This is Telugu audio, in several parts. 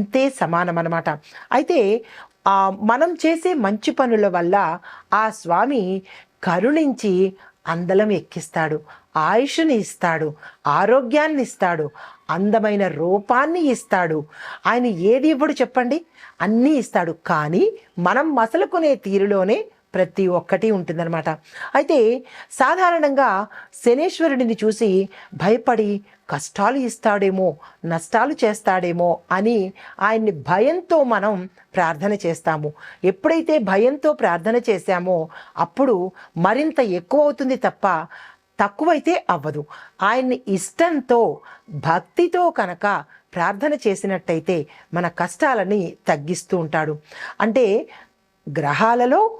అంతే సమానం అనమాట అయితే మనం చేసే మంచి పనుల వల్ల ఆ స్వామి కరుణించి అందలం ఎక్కిస్తాడు ఆయుష్ని ఇస్తాడు ఆరోగ్యాన్ని ఇస్తాడు అందమైన రూపాన్ని ఇస్తాడు. ఆయన ఏది ఇవ్వడు చెప్పండి? అన్నీ ఇస్తాడు. కానీ మనం మసలుకునే తీరులోనే ప్రతి ఒక్కటి ఉంటుందన్నమాట. అయితే సాధారణంగా శనేశ్వరుడిని చూసి భయపడి కష్టాలు ఇస్తాడేమో నష్టాలు చేస్తాడేమో అని ఆయన్ని భయంతో మనం ప్రార్థన చేస్తాము. ఎప్పుడైతే భయంతో ప్రార్థన చేశామో అప్పుడు మరింత ఎక్కువ అవుతుంది తప్ప తక్కువైతే అవ్వదు. ఆయన్ని ఇష్టంతో భక్తితో కనుక ప్రార్థన చేసినట్టయితే మన కష్టాలని తగ్గిస్తూ ఉంటాడు. అంటే గ్రహాలలో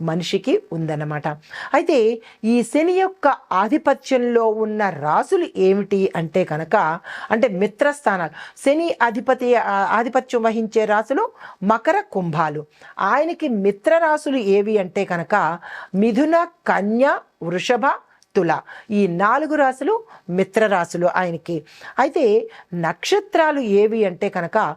మనిషికి ఉందన్నమాట. అయితే ఈ శని యొక్క ఆధిపత్యంలో ఉన్న రాసులు ఏమిటి అంటే కనుక అంటే మిత్రస్థానాలు. శని అధిపతి ఆధిపత్యం వహించే రాసులు మకర కుంభాలు. ఆయనకి మిత్ర రాసులు ఏవి అంటే కనుక మిథున కన్య వృషభ తుల. ఈ నాలుగు రాసులు మిత్ర రాసులు ఆయనకి. అయితే నక్షత్రాలు ఏవి అంటే కనుక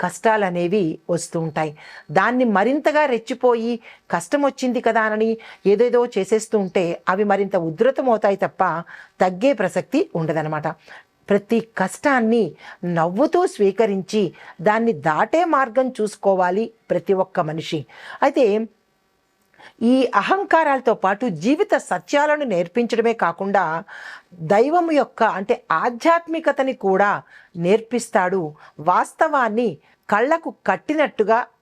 కష్టాలు అనేవి వస్తూ ఉంటాయి దాన్ని మరింతగా రెచ్చిపోయి కష్టం వచ్చింది కదా అని ఏదేదో చేసేస్తూ ఉంటే అవి మరింత ఉధృతమవుతాయి తప్ప తగ్గే ప్రసక్తి ఉండదన్నమాట. ప్రతి కష్టాన్ని నవ్వుతూ స్వీకరించి దాన్ని దాటే మార్గం చూసుకోవాలి ప్రతి ఒక్క మనిషి. అయితే ఈ అహంకారాలతో పాటు జీవిత సత్యాలను నేర్పించడమే కాకుండా దైవం యొక్క అంటే ఆధ్యాత్మికతని కూడా నేర్పిస్తాడు. వాస్తవాన్ని కళ్ళకు కట్టినట్టుగా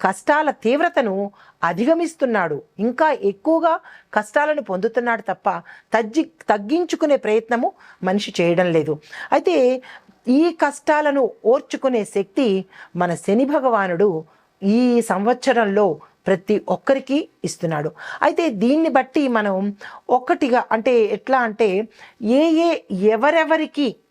కష్టాల తీవ్రతను అధిగమిస్తున్నాడు. ఇంకా ఎక్కువగా కష్టాలను పొందుతున్నాడు తప్ప తగ్గి తగ్గించుకునే ప్రయత్నము మనిషి చేయడం లేదు. అయితే ఈ కష్టాలను ఓర్చుకునే శక్తి మన శని భగవానుడు ఈ సంవత్సరంలో ప్రతి ఒక్కరికి ఇస్తున్నాడు. అయితే దీన్ని బట్టి మనం ఒక్కటిగా అంటే ఎట్లా అంటే ఏ ఏ ఎవరెవరికి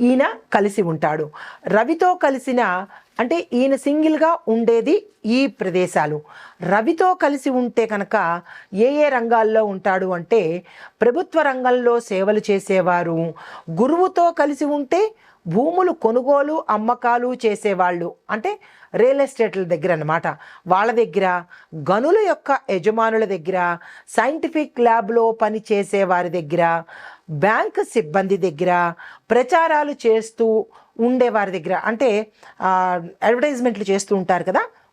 ఈయన కలిసి ఉంటాడు. రవితో కలిసిన అంటే ఈయన సింగిల్గా ఉండేది ఈ ప్రదేశాలు. రవితో కలిసి ఉంటే కనుక ఏ ఏ రంగాల్లో ఉంటాడు అంటే ప్రభుత్వ రంగంలో సేవలు చేసేవారు. గురువుతో కలిసి ఉంటే భూములు కొనుగోలు అమ్మకాలు చేసేవాళ్ళు. అంటే రియల్ ఎస్టేట్ల దగ్గర అనమాట వాళ్ళ దగ్గర గనుల యొక్క యజమానుల దగ్గర సైంటిఫిక్ ల్యాబ్లో పని చేసే వారి దగ్గర బ్యాంక్ సిబ్బంది దగ్గర ప్రచారాలు చేస్తూ ఉండేవారి దగ్గర. అంటే అడ్వర్టైజ్మెంట్లు చేస్తూ ఉంటారు కదా.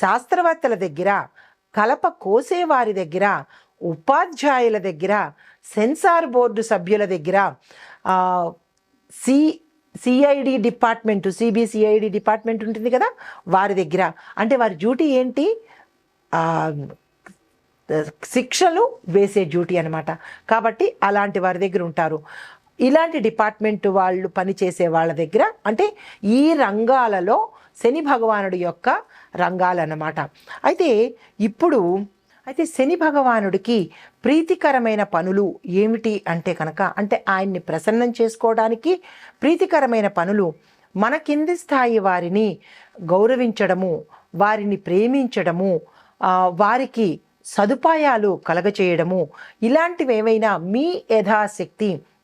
శాస్త్రవేత్తల దగ్గర కలప కోసేవారి దగ్గర ఉపాధ్యాయుల దగ్గర సెన్సార్ బోర్డు సభ్యుల దగ్గర C CID department CBCID department ఉంటుంది కదా వారి దగ్గర. అంటే వారి డ్యూటీ ఏంటి? శిక్షలు వేసే డ్యూటీ అనమాట కాబట్టి అలాంటి వారి దగ్గర ఉంటారు. ఇలాంటి డిపార్ట్మెంట్ వాళ్ళు పనిచేసే వాళ్ళ దగ్గర అంటే ఈ రంగాలలో శని భగవానుడి యొక్క రంగాలన్నమాట. అయితే ఇప్పుడు అయితే శని భగవానుడికి ప్రీతికరమైన పనులు ఏమిటి అంటే కనుక అంటే ఆయన్ని ప్రసన్నం చేసుకోవడానికి ప్రీతికరమైన పనులు మన కింది స్థాయి వారిని గౌరవించడము వారిని ప్రేమించడము వారికి సదుపాయాలు కలగచేయడము ఇలాంటివి ఏవైనా మీ యథాశక్తి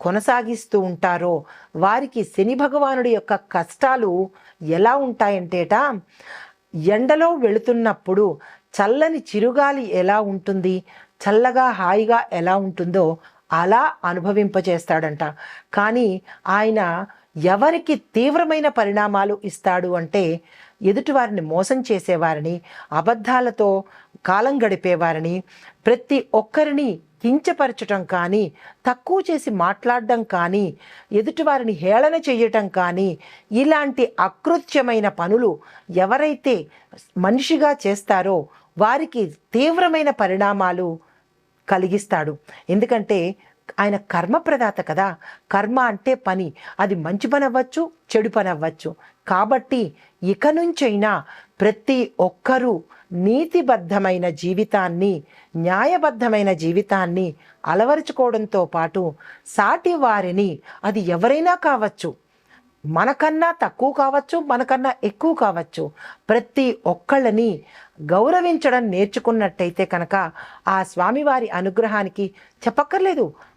కొనసాగిస్తూ ఉంటారో వారికి శని భగవానుడి యొక్క కష్టాలు ఎలా ఉంటాయంటేట ఎండలో వెళుతున్నప్పుడు చల్లని చిరుగాలి ఎలా ఉంటుంది చల్లగా హాయిగా ఎలా ఉంటుందో అలా అనుభవింపచేస్తాడంట. కానీ ఆయన ఎవరికి తీవ్రమైన పరిణామాలు ఇస్తాడు అంటే ఎదుటివారిని మోసం చేసేవారిని అబద్ధాలతో కాలం గడిపేవారిని ప్రతి ఒక్కరిని కించపరచటం కానీ తక్కువ చేసి మాట్లాడడం కానీ ఎదుటివారిని హేళన చేయటం కానీ ఇలాంటి అకృత్యమైన పనులు ఎవరైతే మనిషిగా చేస్తారో వారికి తీవ్రమైన పరిణామాలు కలిగిస్తాడు. ఎందుకంటే ఆయన కర్మప్రదాత కదా. కర్మ అంటే పని. అది మంచి పని అవ్వచ్చు చెడు పని అవ్వచ్చు. కాబట్టి ఇక నుంచైనా ప్రతి ఒక్కరూ నీతిబద్ధమైన జీవితాన్ని న్యాయబద్ధమైన జీవితాన్ని అలవరుచుకోవడంతో పాటు సాటి వారిని అది ఎవరైనా కావచ్చు. మనకన్నా తక్కువ కావచ్చు మనకన్నా ఎక్కువ కావచ్చు. ప్రతి ఒక్కళ్ళని గౌరవించడం నేర్చుకున్నట్టయితే కనుక ఆ స్వామివారి అనుగ్రహానికి చెప్పక్కర్లేదు.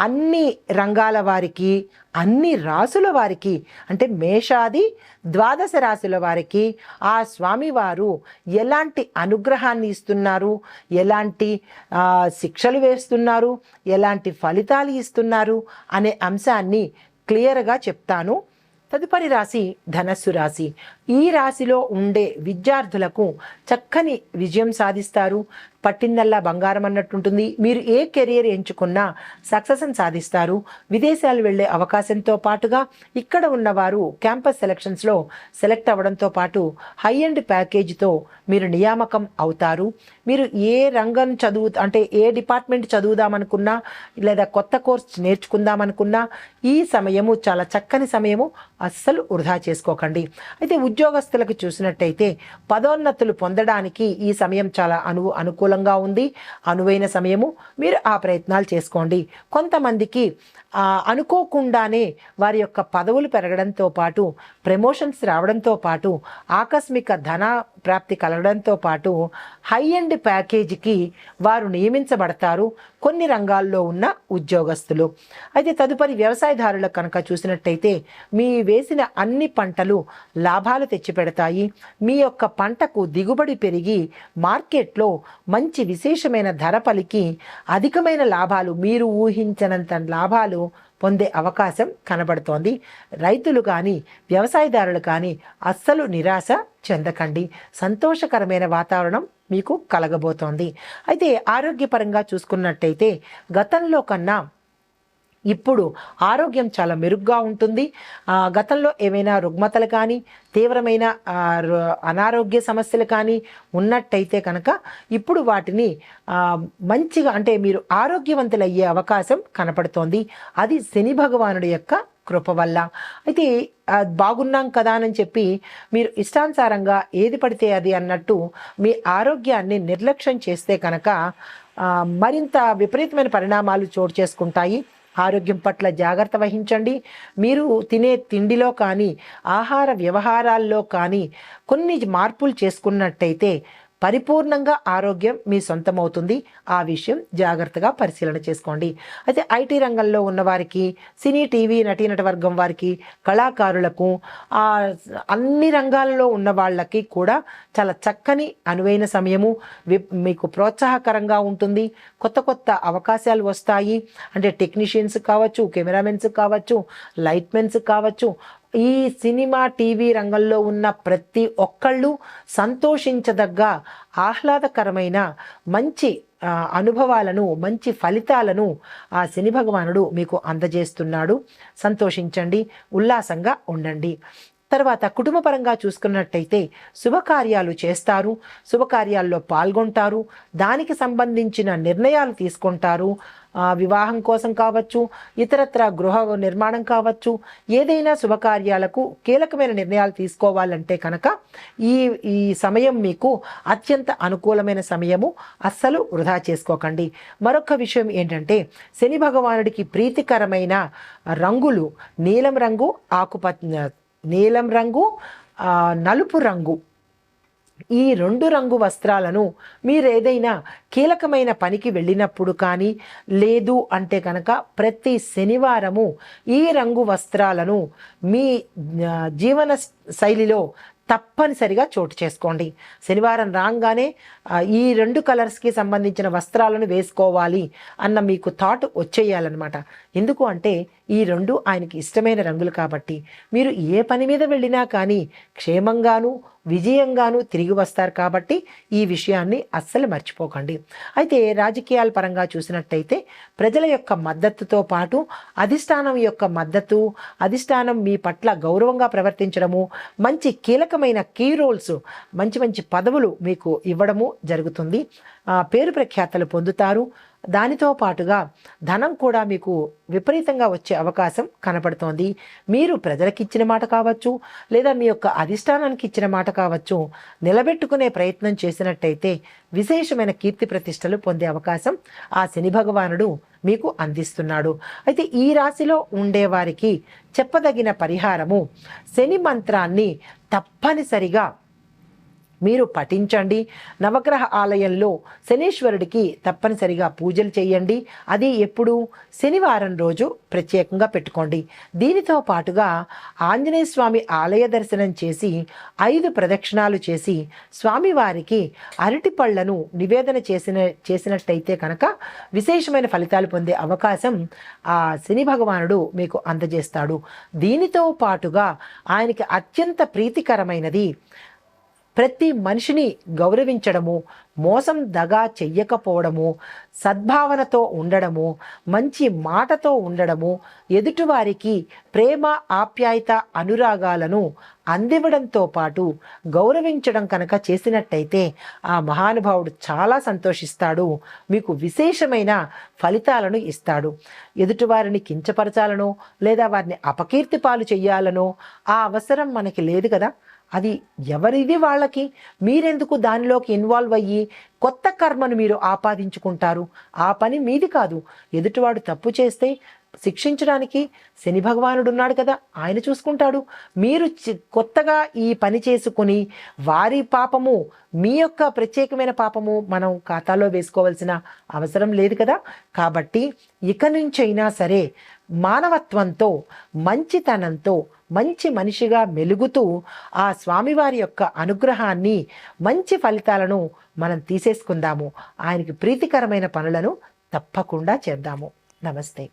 అన్ని రంగాల వారికి అన్ని రాసుల వారికి అంటే మేషాది ద్వాదశ రాశుల వారికి ఆ స్వామివారు ఎలాంటి అనుగ్రహాన్ని ఇస్తున్నారు? ఎలాంటి శిక్షలు వేస్తున్నారు? ఎలాంటి ఫలితాలు ఇస్తున్నారు? అనే అంశాన్ని క్లియర్గా చెప్తాను. తదుపరి రాశి ధనస్సు రాశి. ఈ రాశిలో ఉండే విద్యార్థులకు చక్కని విజయం సాధిస్తారు. పట్టిందల్లా బంగారం అన్నట్టుంటుంది. మీరు ఏ కెరియర్ ఎంచుకున్నా సక్సెస్ని సాధిస్తారు. విదేశాలు వెళ్ళే అవకాశంతో పాటుగా ఇక్కడ ఉన్నవారు క్యాంపస్ సెలక్షన్స్లో సెలెక్ట్ అవ్వడంతో పాటు హై అండ్ ప్యాకేజీతో మీరు నియామకం అవుతారు. మీరు ఏ రంగం చదువు అంటే ఏ డిపార్ట్మెంట్ చదువుదామనుకున్నా లేదా కొత్త కోర్స్ నేర్చుకుందామనుకున్నా ఈ సమయము చాలా చక్కని సమయము అస్సలు వృధా చేసుకోకండి. అయితే ఉద్యోగస్తులకు చూసినట్టయితే పదోన్నతులు పొందడానికి ఈ సమయం చాలా అను అనుకూలంగా ఉంది. అనువైన సమయము మీరు ఆ ప్రయత్నాలు చేసుకోండి. కొంతమందికి అనుకోకుండానే వారి యొక్క పదవులు పెరగడంతో పాటు ప్రమోషన్స్ రావడంతో పాటు ఆకస్మిక ధన ప్రాప్తి కలగడంతో పాటు హై ఎండ్ ప్యాకేజీకి వారు నియమించబడతారు కొన్ని రంగాల్లో ఉన్న ఉద్యోగస్తులు. అయితే తదుపరి వ్యవసాయదారులకు కనుక చూసినట్టయితే మీ వేసిన అన్ని పంటలు లాభాలు తెచ్చిపెడతాయి. మీ యొక్క పంటకు దిగుబడి పెరిగి మార్కెట్లో మంచి విశేషమైన ధర పలికి అధికమైన లాభాలు మీరు ఊహించనంత లాభాలు పొందే అవకాశం కనబడుతోంది. రైతులు కానీ వ్యవసాయదారులు కానీ అస్సలు నిరాశ చెందకండి. సంతోషకరమైన వాతావరణం మీకు కలగబోతోంది. అయితే ఆరోగ్యపరంగా చూసుకున్నట్టయితే గతంలో కన్నా ఇప్పుడు ఆరోగ్యం చాలా మెరుగ్గా ఉంటుంది. గతంలో ఏమైనా రుగ్మతలు కానీ తీవ్రమైన రు- అనారోగ్య సమస్యలు కానీ ఉన్నట్టయితే కనుక ఇప్పుడు వాటిని మంచిగా అంటే మీరు ఆరోగ్యవంతులయ్యే అవకాశం కనపడుతోంది. అది శని భగవానుడి యొక్క కృప వల్ల. అయితే బాగున్నాం కదా అని చెప్పి మీరు ఇష్టానుసారంగా ఏది పడితే అది అన్నట్టు మీ ఆరోగ్యాన్ని నిర్లక్ష్యం చేస్తే కనుక మరింత విపరీతమైన పరిణామాలు చోటు చేసుకుంటాయి. ఆరోగ్యం పట్ల జాగ్రత్త వహించండి. మీరు తినే తిండిలో కానీ ఆహార వ్యవహారాల్లో కానీ కొన్ని మార్పులు చేసుకున్నట్టయితే పరిపూర్ణంగా ఆరోగ్యం మీ సొంతమవుతుంది. ఆ విషయం జాగ్రత్తగా పరిశీలన చేసుకోండి. అయితే ఐటీ రంగంలో ఉన్నవారికి సినీ టీవీ నటీనట వర్గం వారికి కళాకారులకు ఆ, అన్ని రంగాలలో ఉన్న వాళ్ళకి కూడా చాలా చక్కని అనువైన సమయము మీకు ప్రోత్సాహకరంగా ఉంటుంది. కొత్త కొత్త అవకాశాలు వస్తాయి. అంటే టెక్నీషియన్స్ కావచ్చు కెమెరామెన్స్ కావచ్చు లైట్మెన్స్ కావచ్చు ఈ సినిమా టీవీ రంగంలో ఉన్న ప్రతి ఒక్కళ్ళు సంతోషించదగ్గ ఆహ్లాదకరమైన మంచి అనుభవాలను మంచి ఫలితాలను ఆ శని భగవానుడు మీకు అందజేస్తున్నాడు. సంతోషించండి ఉల్లాసంగా ఉండండి. తర్వాత కుటుంబపరంగా చూసుకున్నట్టయితే శుభకార్యాలు చేస్తారు శుభకార్యాల్లో పాల్గొంటారు దానికి సంబంధించిన నిర్ణయాలు తీసుకుంటారు. వివాహం కోసం కావచ్చు ఇతరత్ర గృహ నిర్మాణం కావచ్చు ఏదైనా శుభకార్యాలకు కీలకమైన నిర్ణయాలు తీసుకోవాలంటే కనుక ఈ ఈ సమయం మీకు అత్యంత అనుకూలమైన సమయము అస్సలు వృధా చేసుకోకండి. మరొక విషయం ఏంటంటే శని భగవానుడికి ప్రీతికరమైన రంగులు నీలం రంగు ఆకుపచ్చ నీలం రంగు నలుపు రంగు. ఈ రెండు రంగు వస్త్రాలను మీరు ఏదైనా కీలకమైన పనికి వెళ్ళినప్పుడు కానీ లేదు అంటే కనుక ప్రతి శనివారము ఈ రంగు వస్త్రాలను మీ జీవన శైలిలో తప్పనిసరిగా చోటు చేసుకోండి. శనివారం రాగానే ఈ రెండు కలర్స్కి సంబంధించిన వస్త్రాలను వేసుకోవాలి అన్న మీకు థాట్ వచ్చేయాలన్నమాట. ఎందుకు అంటే ఈ రెండు ఆయనకి ఇష్టమైన రంగులు కాబట్టి మీరు ఏ పని మీద వెళ్ళినా కానీ క్షేమంగాను విజయంగాను తిరిగి వస్తారు కాబట్టి ఈ విషయాన్ని అస్సలు మర్చిపోకండి. అయితే రాజకీయాల పరంగా చూసినట్టయితే ప్రజల యొక్క మద్దతుతో పాటు అధిష్టానం యొక్క మద్దతు అధిష్టానం మీ పట్ల గౌరవంగా ప్రవర్తించడము మంచి కీలకమైన కీ రోల్స్ మంచి మంచి పదవులు మీకు ఇవ్వడము జరుగుతుంది. ఆ, పేరు ప్రఖ్యాతలు పొందుతారు. దానితో పాటుగా ధనం కూడా మీకు విపరీతంగా వచ్చే అవకాశం కనపడుతోంది. మీరు ప్రజలకు ఇచ్చిన మాట కావచ్చు లేదా మీ యొక్క అధిష్టానానికి ఇచ్చిన మాట కావచ్చు నిలబెట్టుకునే ప్రయత్నం చేసినట్టయితే విశేషమైన కీర్తి ప్రతిష్టలు పొందే అవకాశం ఆ శని భగవానుడు మీకు అందిస్తున్నాడు. అయితే ఈ రాశిలో ఉండేవారికి చెప్పదగిన పరిహారము శని మంత్రాన్ని తప్పనిసరిగా మీరు పఠించండి. నవగ్రహ ఆలయంలో శనీశ్వరుడికి తప్పనిసరిగా పూజలు చేయండి. అది ఎప్పుడు? శనివారం రోజు ప్రత్యేకంగా పెట్టుకోండి. దీనితో పాటుగా ఆంజనేయ స్వామి ఆలయ దర్శనం చేసి ఐదు ప్రదక్షిణాలు చేసి స్వామివారికి అరటి పళ్ళను నివేదన చేసిన చేసినట్టయితే కనుక విశేషమైన ఫలితాలు పొందే అవకాశం ఆ శని భగవానుడు మీకు అందజేస్తాడు. దీనితో పాటుగా ఆయనకి అత్యంత ప్రీతికరమైనది ప్రతి మనిషిని గౌరవించడము మోసం దగా చెయ్యకపోవడము సద్భావనతో ఉండడము మంచి మాటతో ఉండడము ఎదుటివారికి ప్రేమ ఆప్యాయత అనురాగాలను అందివ్వడంతో పాటు గౌరవించడం కనుక చేసినట్టయితే ఆ మహానుభావుడు చాలా సంతోషిస్తాడు. మీకు విశేషమైన ఫలితాలను ఇస్తాడు. ఎదుటివారిని కించపరచాలనో లేదా వారిని అపకీర్తి పాలు చేయాలనో ఆ అవసరం మనకి లేదు కదా. అది ఎవరిది వాళ్ళకి? మీరెందుకు దానిలోకి ఇన్వాల్వ్ అయ్యి కొత్త కర్మను మీరు ఆపాదించుకుంటారు? ఆ పని మీది కాదు. ఎదుటివాడు తప్పు చేస్తే శిక్షించడానికి శని భగవానుడు ఉన్నాడు కదా ఆయన చూసుకుంటాడు. మీరు చి- కొత్తగా ఈ పని చేసుకుని వారి పాపము మీ యొక్క ప్రత్యేకమైన పాపము మనం ఖాతాలో వేసుకోవాల్సిన అవసరం లేదు కదా. కాబట్టి ఇక నుంచైనా సరే మానవత్వంతో మంచితనంతో మంచి మనిషిగా మెలుగుతూ ఆ స్వామివారి యొక్క అనుగ్రహాన్ని మంచి ఫలితాలను మనం తీసేసుకుందాము. ఆయనకి ప్రీతికరమైన పనులను తప్పకుండా చేద్దాము. నమస్తే.